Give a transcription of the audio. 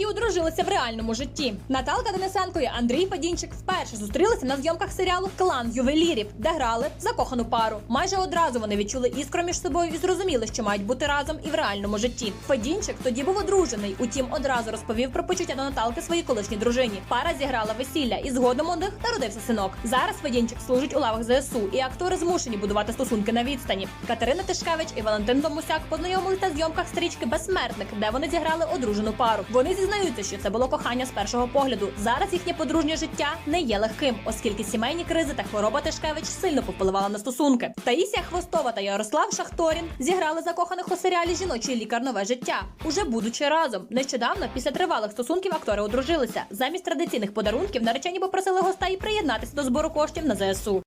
які одружилися в реальному житті. Наталка Денисенко і Андрій Фадінчик вперше зустрілися на зйомках серіалу Клан ювелірів, де грали закохану пару. Майже одразу вони відчули іскру між собою і зрозуміли, що мають бути разом і в реальному житті. Фадінчик тоді був одружений, утім одразу розповів про почуття до Наталки своїй колишній дружині. Пара зіграла весілля і згодом у них народився синок. Зараз Фадінчик служить у лавах ЗСУ, і актори змушені будувати стосунки на відстані. Катерина Тишкевич і Валентин Домусяк познайомилися на зйомках стрічки Безсмертник, де вони зіграли одружену пару. Вони зізнаються, що це було кохання з першого погляду. Зараз їхнє подружнє життя не є легким, оскільки сімейні кризи та хвороба Тишкевич сильно повпливала на стосунки. Таїсія Хвостова та Ярослав Шахторін зіграли закоханих у серіалі Жіночий лікар нове життя, уже будучи разом. Нещодавно, після тривалих стосунків, актори одружилися. Замість традиційних подарунків наречені попросили гостей приєднатися до збору коштів на ЗСУ.